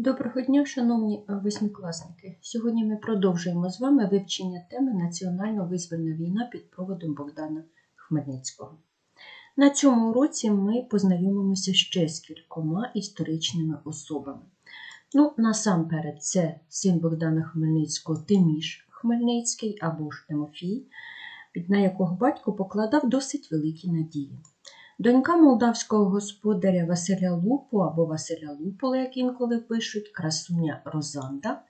Доброго дня, шановні восьмикласники. Сьогодні ми продовжуємо з вами вивчення теми Національно-визвольна війна під проводом Богдана Хмельницького. На цьому уроці ми познайомимося ще з кількома історичними особами. Ну, насамперед, це син Богдана Хмельницького Тиміш Хмельницький або ж Тимофій, на якого батько покладав досить великі надії. Донька молдавського господаря Василя Лупу або Василя Лупола, як інколи пишуть, красуня Розанда,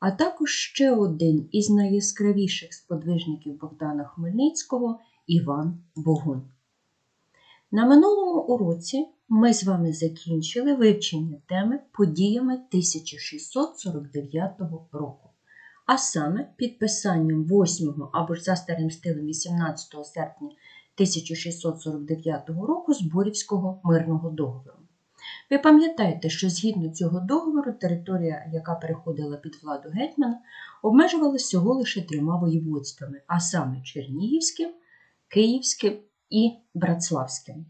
а також ще один із найяскравіших сподвижників Богдана Хмельницького Іван Богун. На минулому уроці ми з вами закінчили вивчення теми подіями 1649 року, а саме підписанням 8 або ж за старим стилем 18 серпня 1649 року Зборівського мирного договору. Ви пам'ятаєте, що згідно цього договору територія, яка переходила під владу гетьмана, обмежувалася всього лише трьома воєводствами, а саме Чернігівським, Київським і Братславським.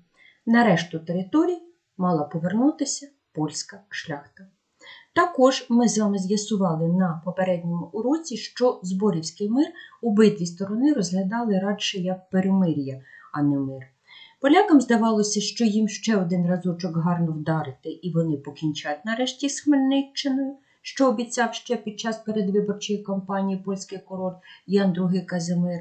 На решту територій мала повернутися польська шляхта. Також ми з вами з'ясували на попередньому уроці, що Зборівський мир обидві сторони розглядали радше як перемир'я, а не мир. Полякам здавалося, що їм ще один разочок гарно вдарити, і вони покінчать нарешті з Хмельниччиною, що обіцяв ще під час передвиборчої кампанії польський король Ян II Казимир.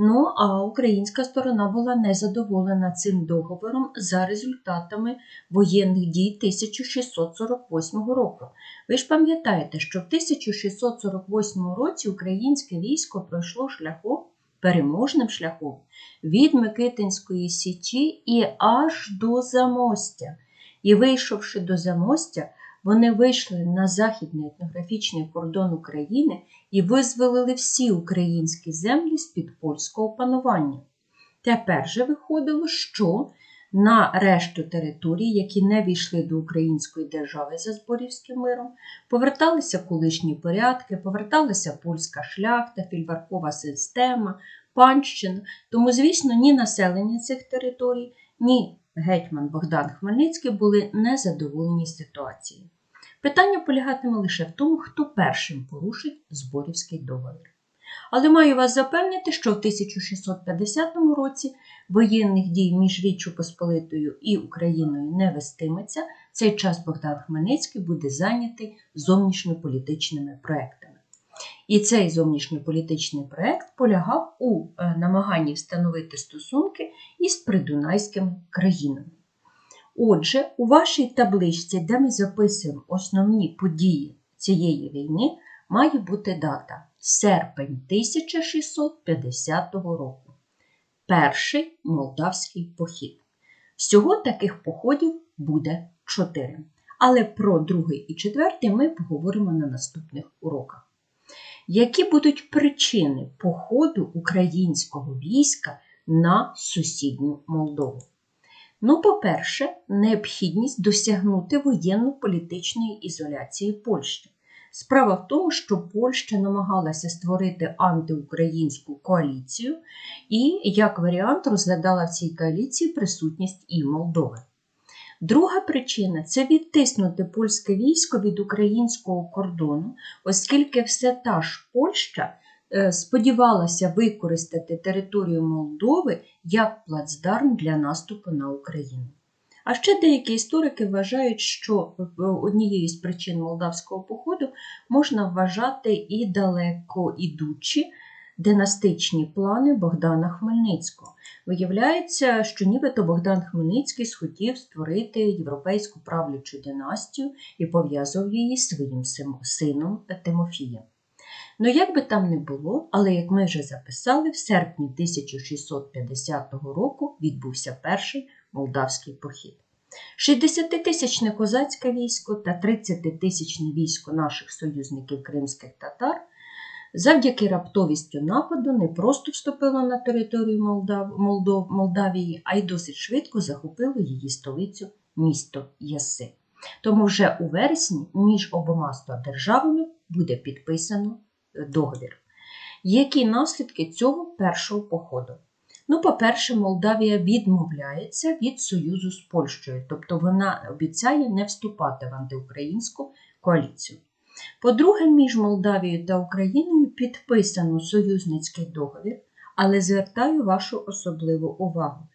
Ну, а українська сторона була незадоволена цим договором за результатами воєнних дій 1648 року. Ви ж пам'ятаєте, що в 1648 році українське військо пройшло шляхом, переможним шляхом від Микитинської січі і аж до Замостя. І, вийшовши до Замостя, вони вийшли на західний етнографічний кордон України і визволили всі українські землі з-під польського панування. Тепер же виходило, що на решту територій, які не війшли до української держави за Зборівським миром, поверталися колишні порядки, поверталася польська шляхта, фільваркова система, панщина. Тому, звісно, ні населення цих територій, ні гетьман Богдан Хмельницький були незадоволені ситуацією. Питання полягатиме лише в тому, хто першим порушить Зборівський договір. Але маю вас запевнити, що в 1650 році воєнних дій між Річчю Посполитою і Україною не вестиметься, цей час Богдан Хмельницький буде зайнятий зовнішньополітичними проектами. І цей зовнішньополітичний проект полягав у е, намаганні встановити стосунки із придунайськими країнами. Отже, у вашій табличці, де ми записуємо основні події цієї війни, має бути дата серпень 1650 року. Перший молдавський похід. Всього таких походів буде чотири. Але про другий і четвертий ми поговоримо на наступних уроках. Які будуть причини походу українського війська на сусідню Молдову? Ну, по-перше, необхідність досягнути воєнно-політичної ізоляції Польщі. Справа в тому, що Польща намагалася створити антиукраїнську коаліцію і, як варіант, розглядала в цій коаліції присутність і Молдови. Друга причина це відтиснути польське військо від українського кордону, оскільки все та ж Польща сподівалася використати територію Молдови як плацдарм для наступу на Україну. А ще деякі історики вважають, що однією з причин молдавського походу можна вважати і далеко ідучі династичні плани Богдана Хмельницького. Виявляється, що нібито Богдан Хмельницький схотів створити європейську правлячу династію і пов'язував її своїм сином Тимофієм. Ну, як би там не було, але як ми вже записали, в серпні 1650 року відбувся перший молдавський похід. 60-тисячне козацьке військо та 30-тисячне військо наших союзників кримських татар завдяки раптовістю нападу не просто вступило на територію Молдав... Молдов... Молдавії, а й досить швидко захопило її столицю місто Яси. Тому вже у вересні між обома державами буде підписано договір. Які наслідки цього першого походу? Ну, по-перше, Молдавія відмовляється від союзу з Польщею, тобто вона обіцяє не вступати в антиукраїнську коаліцію. По-друге, між Молдавією та Україною підписано союзницький договір, але звертаю вашу особливу увагу.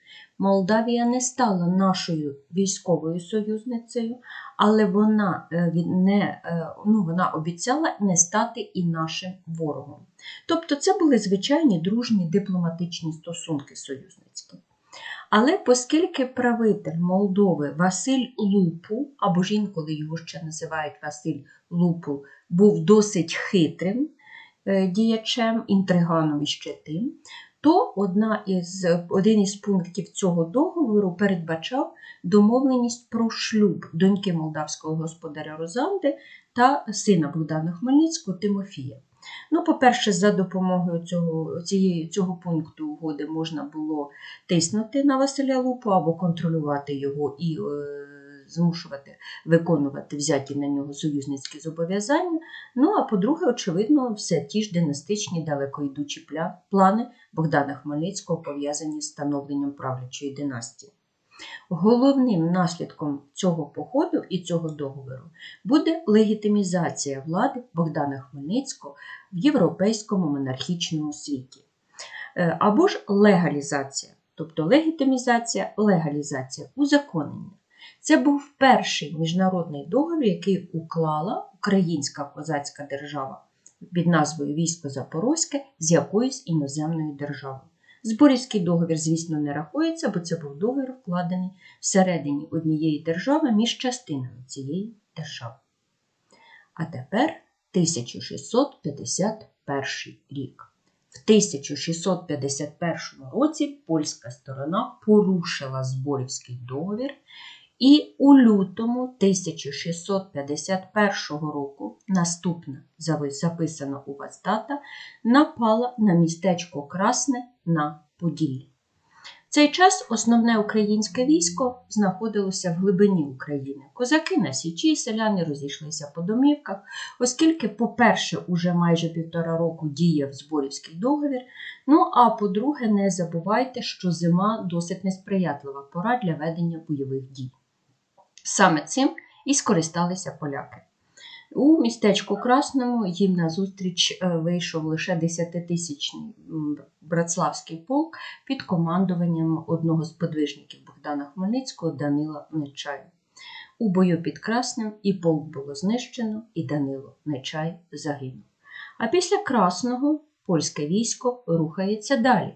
Молдавія не стала нашою військовою союзницею, але вона, е, не, е, ну, вона обіцяла не стати і нашим ворогом. Тобто це були звичайні дружні дипломатичні стосунки союзницькі. Але оскільки правитель Молдови Василь Лупу, або ж інколи його ще називають Василь Лупу, був досить хитрим е, діячем, інтриганом і ще тим, то одна із, один із пунктів цього договору передбачав домовленість про шлюб доньки молдавського господаря Розанди та сина Богдана Хмельницького Тимофія. Ну, по-перше, за допомогою цього, цієї, цього пункту угоди можна було тиснути на Василя Лупу або контролювати його і е, змушувати виконувати взяті на нього союзницькі зобов'язання. Ну, а по-друге, очевидно, все ті ж династичні далекойдучі пля- плани Богдана Хмельницького пов'язані з становленням правлячої династії. Головним наслідком цього походу і цього договору буде легітимізація влади Богдана Хмельницького в європейському монархічному світі. Е, Або ж легалізація, тобто легітимізація, легалізація, узаконення. Це був перший міжнародний договір, який уклала Українська козацька держава під назвою Військо Запорозьке з якоюсь іноземною державою. Зборівський договір, звісно, не рахується, бо це був договір вкладений всередині однієї держави між частинами цієї держави. А тепер 1651 рік. В 1651 році польська сторона порушила Зборівський договір, і у лютому 1651 року, наступна записана у вас дата, напала на містечко Красне на Поділлі. В цей час основне українське військо знаходилося в глибині України. Козаки на січі, селяни розійшлися по домівках, оскільки, по-перше, уже майже півтора року діяв зборівський договір. Ну а по-друге, не забувайте, що зима досить несприятлива пора для ведення бойових дій. Саме цим і скористалися поляки. У містечку Красному їм назустріч е, вийшов лише 10-тисячний братславський полк під командуванням одного з подвижників Богдана Хмельницького Данила Нечая. У бою під Красним і полк було знищено, і Данило Нечай загинув. А після Красного польське військо рухається далі.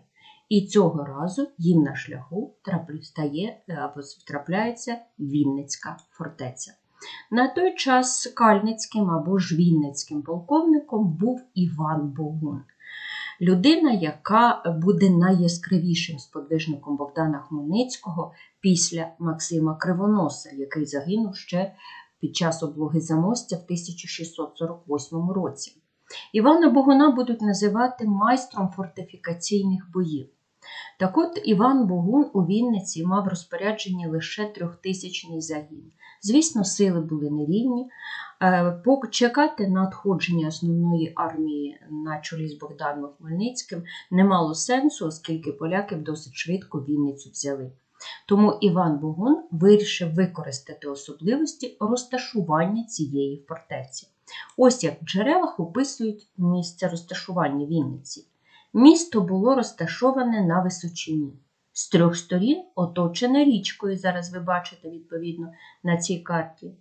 І цього разу їм на шляху е, або трапляється Вінницька фортеця. На той час кальницьким або ж вінницьким полковником був Іван Богун. Людина, яка буде найяскравішим сподвижником Богдана Хмельницького після Максима Кривоноса, який загинув ще під час облоги Замостя в 1648 році. Івана Богуна будуть називати майстром фортифікаційних боїв. Так от Іван Богун у Вінниці мав в розпорядженні лише трьохтисячний загін. Звісно, сили були нерівні. Е, чекати надходження основної армії на чолі з Богданом Хмельницьким не мало сенсу, оскільки поляки досить швидко Вінницю взяли. Тому Іван Богун вирішив використати особливості розташування цієї фортеці. Ось як в джерелах описують місце розташування Вінниці. Місто було розташоване на височині. З трьох сторін оточене річкою, зараз ви бачите відповідно на цій карті.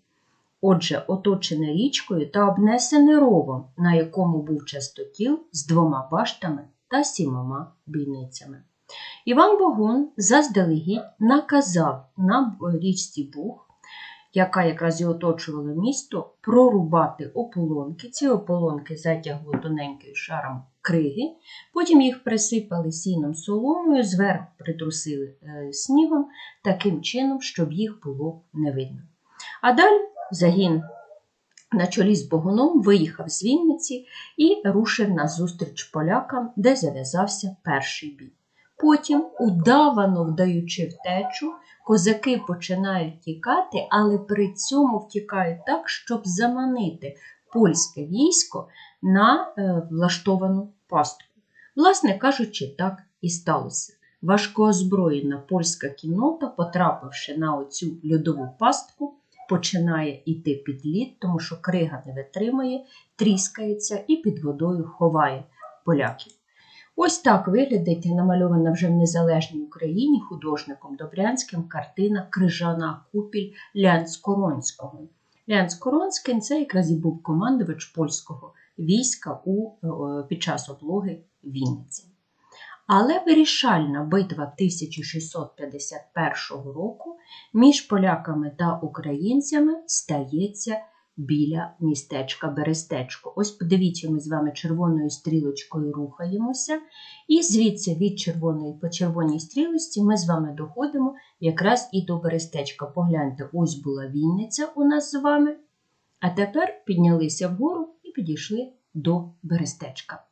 Отже, оточене річкою та обнесене ровом, на якому був частокіл з двома баштами та сімома бійницями. Іван Богун заздалегідь наказав на річці Буг, яка якраз і оточувала місто, прорубати ополонки. Ці ополонки затягли тоненьким шаром криги, потім їх присипали сіном соломою, зверху притрусили е, снігом, таким чином, щоб їх було не видно. А далі загін на чолі з Богуном виїхав з Вінниці і рушив на зустріч полякам, де зав'язався перший бій. Потім, удавано вдаючи втечу, козаки починають тікати, але при цьому втікають так, щоб заманити польське військо на е, влаштовану пастку. Власне кажучи, так і сталося. важкоозброєна польська кіннота, потрапивши на оцю льодову пастку, починає йти під лід, тому що крига не витримує, тріскається і під водою ховає поляків. Ось так виглядить намальована вже в незалежній Україні художником Добрянським картина Крижана купіль Лянськоронського. Лянськоронський це якраз і був командувач польського війська у, е, під час облоги Вінниці. Але вирішальна битва 1651 року між поляками та українцями стається біля містечка Берестечко. Ось подивіться, ми з вами червоною стрілочкою рухаємося, і звідси від червоної по червоній стрілості ми з вами доходимо якраз і до Берестечка. Погляньте, ось була Вінниця у нас з вами. А тепер піднялися вгору і підійшли до Берестечка.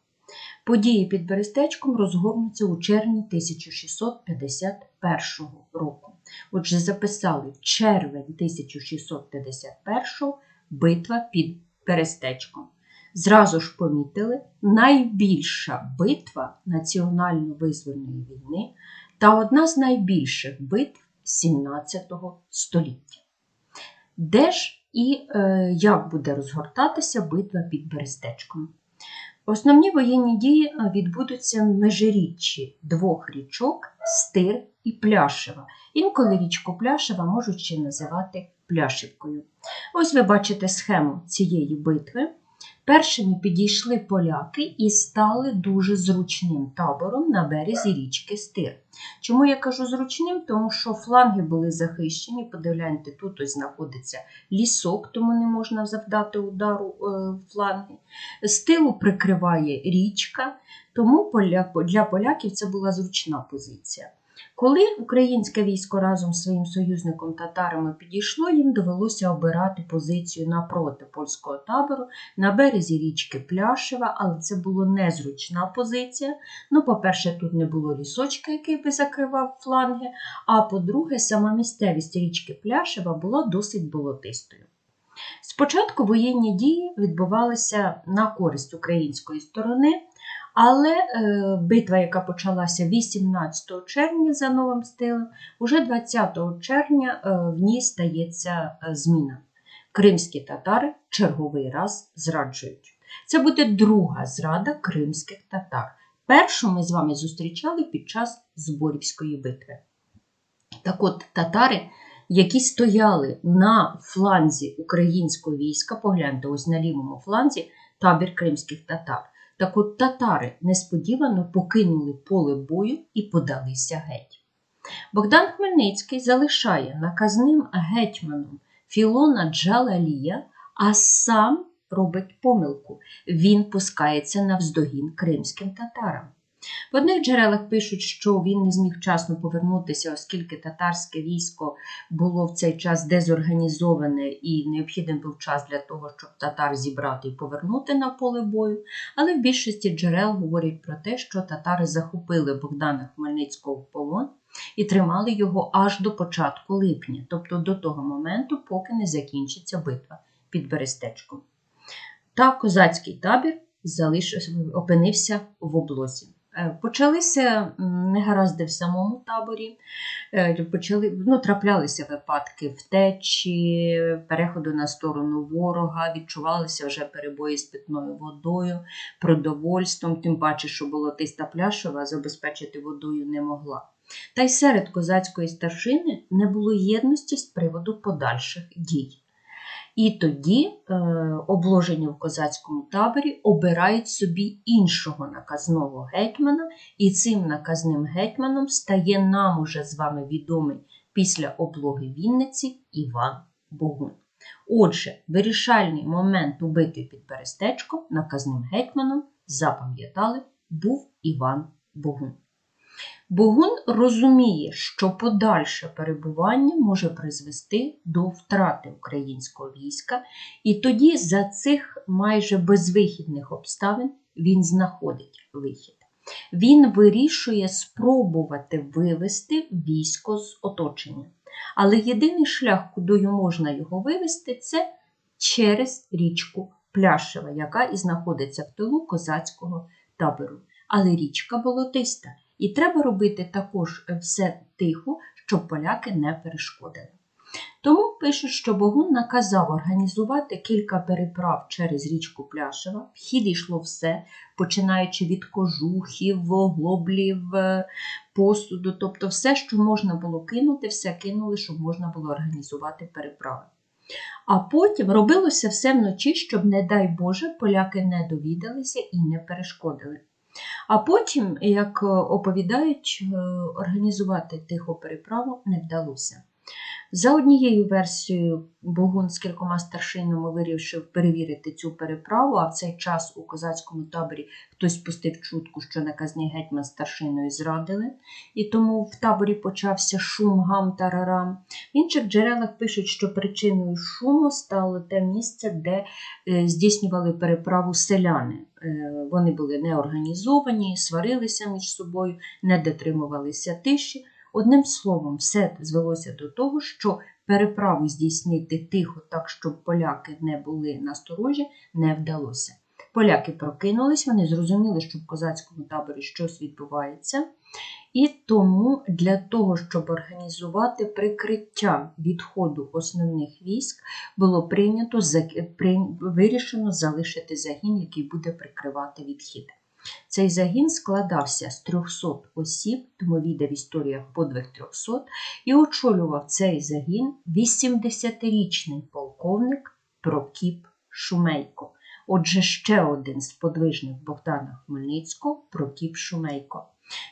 Події під Берестечком розгорнуться у червні 1651 року. Отже, записали червень 1651 битва під Берестечком. Зразу ж помітили найбільша битва національно-визвольної війни та одна з найбільших битв 17 століття. Де ж і е, як буде розгортатися битва під Берестечком? Основні воєнні дії е, відбудуться в межиріччі двох річок Стир і Пляшева. Інколи річку Пляшева можуть ще називати Пляшівкою. Ось ви бачите схему цієї битви. Першими підійшли поляки і стали дуже зручним табором на березі річки Стир. Чому я кажу зручним? Тому що фланги були захищені. Подивляйте, тут ось знаходиться лісок, тому не можна завдати удару е, в фланги. З тилу прикриває річка, тому для поляків це була зручна позиція. Коли українське військо разом з своїм союзником татарами підійшло, їм довелося обирати позицію напроти польського табору на березі річки Пляшева, але це була незручна позиція. Ну, по-перше, тут не було лісочка, який би закривав фланги. А по-друге, сама місцевість річки Пляшева була досить болотистою. Спочатку воєнні дії відбувалися на користь української сторони, але е, битва, яка почалася 18 червня за новим стилем, уже 20 червня е, в ній стається е, зміна. Кримські татари черговий раз зраджують. Це буде друга зрада кримських татар. Першу ми з вами зустрічали під час Зборівської битви. Так от татари, які стояли на фланзі українського війська, погляньте, ось на лівому фланзі табір кримських татар. Так от татари несподівано покинули поле бою і подалися геть. Богдан Хмельницький залишає наказним гетьманом Філона Джалалія, а сам робить помилку. Він пускається навздогін кримським татарам. В одних джерелах пишуть, що він не зміг вчасно повернутися, оскільки татарське військо було в цей час дезорганізоване і необхідний був час для того, щоб татар зібрати і повернути на поле бою. Але в більшості джерел говорять про те, що татари захопили Богдана Хмельницького в полон і тримали його аж до початку липня, тобто до того моменту, поки не закінчиться битва під Берестечком. Та козацький табір залишився, опинився в облозі. Е, Почалися негаразди в самому таборі, Е, почали, ну, траплялися випадки втечі, переходу на сторону ворога, відчувалися вже перебої з питною водою, продовольством, тим паче, що болотиста пляшова забезпечити водою не могла. Та й серед козацької старшини не було єдності з приводу подальших дій. І тоді е, обложені в козацькому таборі обирають собі іншого наказного гетьмана, і цим наказним гетьманом стає нам уже з вами відомий після облоги Вінниці Іван Богун. Отже, вирішальний момент у битві під Берестечком наказним гетьманом, запам'ятали, був Іван Богун. Богун розуміє, що подальше перебування може призвести до втрати українського війська, і тоді за цих майже безвихідних обставин він знаходить вихід. Він вирішує спробувати вивести військо з оточення. Але єдиний шлях, куди можна його вивести, це через річку Пляшева, яка і знаходиться в тилу козацького табору. Але річка болотиста. І треба робити також все тихо, щоб поляки не перешкодили. Тому пишуть, що Богун наказав організувати кілька переправ через річку Пляшева. В хід йшло все, починаючи від кожухів, оглоблів, е, посуду, тобто все, що можна було кинути, все кинули, щоб можна було організувати переправи. А потім робилося все вночі, щоб, не дай Боже, поляки не довідалися і не перешкодили. А потім, як е, оповідають, е, організувати тиху переправу не вдалося. За однією версією, Богун з кількома старшинами вирішив перевірити цю переправу, а в цей час у козацькому таборі хтось пустив чутку, що наказний гетьман старшиною зрадили, і тому в таборі почався шум, гам тарарам. В інших джерелах пишуть, що причиною шуму стало те місце, де е, здійснювали переправу селяни. Е, Вони були неорганізовані, сварилися між собою, не дотримувалися тиші. Одним словом, все звелося до того, що переправу здійснити тихо, так щоб поляки не були насторожі, не вдалося. Поляки прокинулись, вони зрозуміли, що в козацькому таборі щось відбувається, і тому для того, щоб організувати прикриття відходу основних військ, було прийнято вирішено залишити загін, який буде прикривати відхід. Цей загін складався з 300 осіб, тому віде в історіях подвиг 300, і очолював цей загін 80-річний полковник Прокіп Шумейко. Отже, ще один з подвижних Богдана Хмельницького Прокіп Шумейко.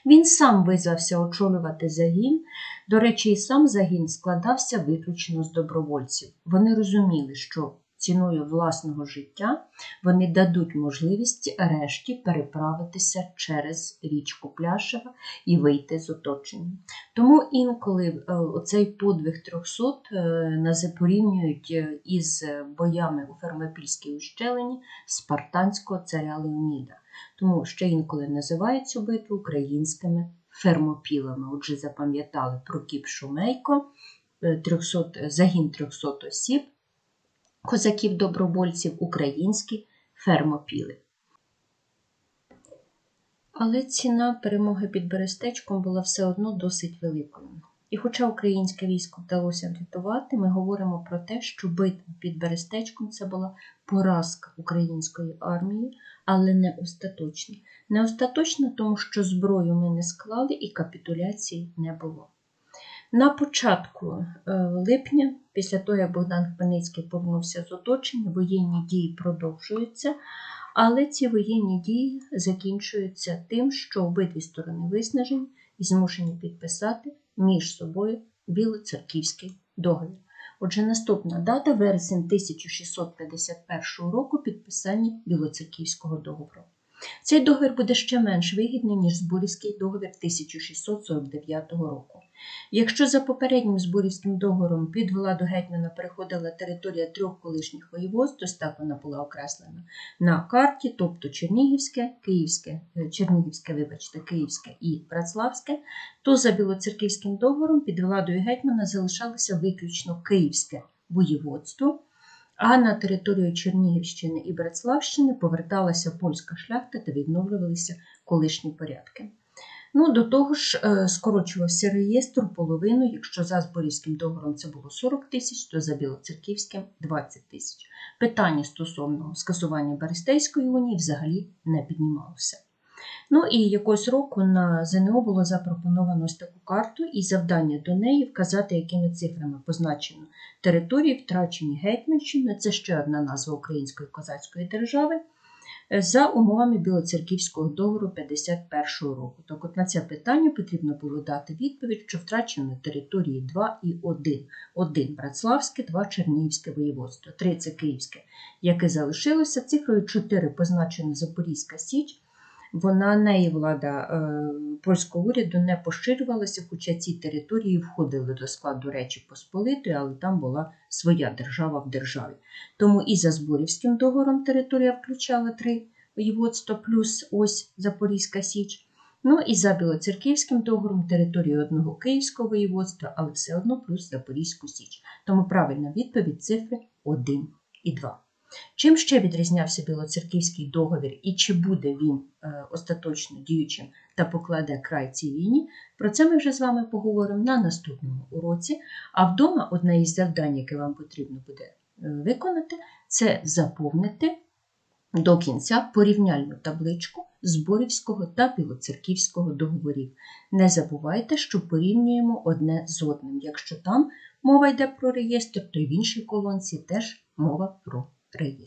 Він сам визвався очолювати загін. До речі, і сам загін складався виключно з добровольців. Вони розуміли, що ціною власного життя вони дадуть можливість решті переправитися через річку Пляшева і вийти з оточення. Тому інколи е, цей подвиг 300 е, порівнюють е, із боями у Фермопільській ущелині спартанського царя Леоніда. Тому ще інколи називають цю битву українськими фермопілами. Отже, запам'ятали Прокіп Шумейко, 300, загін 300 осіб козаків-добровольців українські фермопіли. Але ціна перемоги під Берестечком була все одно досить великою. І хоча українське військо вдалося врятувати, ми говоримо про те, що битва під Берестечком це була поразка української армії, але не остаточна. Не остаточна, тому що зброю ми не склали і капітуляції не було. На початку е, липня, після того, як Богдан Хмельницький повернувся з оточення, воєнні дії продовжуються, але ці воєнні дії закінчуються тим, що обидві сторони виснажені і змушені підписати між собою білоцерківський договір. Отже, наступна дата вересень 1651 року підписання Білоцерківського договору. Цей договір буде ще менш вигідний, ніж Збурівський договір 1649 року. Якщо за попереднім зборівським договором під владу гетьмана переходила територія трьох колишніх воєводств, то так вона була окреслена на карті, тобто Чернігівське, Київське, е, Чернігівське, вибачте, Київське і Братславське, то за білоцерківським договором під владою гетьмана залишалося виключно Київське воєводство, а на територію Чернігівщини і Братславщини поверталася польська шляхта та відновлювалися колишні порядки. Ну, До того ж, е, скорочувався реєстр половину, якщо за Зборівським договором це було 40 тисяч, то за Білоцерківським 20 тисяч. Питання стосовно скасування Берестейської унії взагалі не піднімалося. Ну і якогось року на ЗНО було запропоновано ось таку карту, і завдання до неї вказати, якими цифрами позначено території, втрачені Гетьманщини, це ще одна назва Української козацької держави за умовами Білоцерківського договору 51 року. Так от на це питання потрібно було дати відповідь, що втрачено території 2 і 1. Один Братславське, 2 Чернігівське воєводство, 3 це Київське, яке залишилося. Цифрою 4 позначено Запорізька Січ. Вона неї влада е, польського уряду не поширювалася, хоча ці території входили до складу Речі Посполитої, але там була своя держава в державі. Тому і за Зборівським договором територія включала три воєводства плюс ось Запорізька Січ. Ну і за Білоцерківським договором територію одного Київського воєводства, але все одно плюс Запорізьку Січ. Тому правильна відповідь цифри 1 і 2. Чим ще відрізнявся Білоцерківський договір і чи буде він е, остаточно діючим та покладе край цій війні? Про це ми вже з вами поговоримо на наступному уроці. А вдома одне із завдань, яке вам потрібно буде е, виконати, це заповнити до кінця порівняльну табличку Зборівського та Білоцерківського договорів. Не забувайте, що порівнюємо одне з одним. Якщо там мова йде про реєстр, то й в іншій колонці теж мова про реєстр.